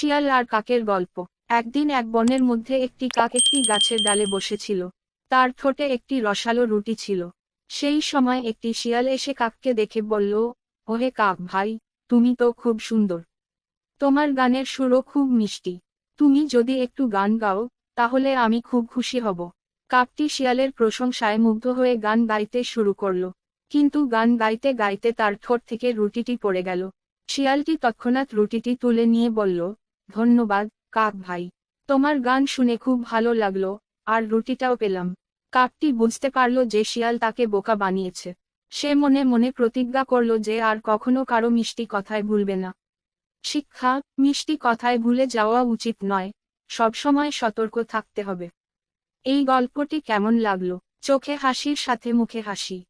শিয়াল আর কাকের গল্প। একদিন এক বনের মধ্যে একটি কাক একটি গাছের ডালে বসেছিল। তার ঠোঁটে একটি রসালো রুটি ছিল। সেই সময় একটি শিয়াল এসে কাককে দেখে বলল, ওহে কাক ভাই, তুমি তো খুব সুন্দর। তোমার গানের সুরও খুব মিষ্টি। তুমি যদি একটু গান গাও, তাহলে আমি খুব খুশি হব। কাকটি শিয়ালের প্রশংসায় মুগ্ধ হয়ে গান গাইতে শুরু করল। কিন্তু গান গাইতে গাইতে তার ঠোঁট থেকে রুটিটি পড়ে গেল। শিয়ালটি তৎক্ষণাৎ রুটিটি তুলে নিয়ে বলল ধন্যবাদ, কাক ভাই। তোমার গান শুনে খুব ভালো লাগল, আর রুটিটাও পেলাম। কাকটি বুঝতে পারল যে শিয়াল তাকে বোকা বানিয়েছে। সে মনে মনে প্রতিজ্ঞা করল যে আর কখনো কারও মিষ্টি কথায় ভুলবে না। শিক্ষা, মিষ্টি কথায় ভুলে যাওয়া উচিত নয় সবসময় সতর্ক থাকতে হবে। এই গল্পটি কেমন লাগল? চোখে হাসির সাথে মুখে হাসি।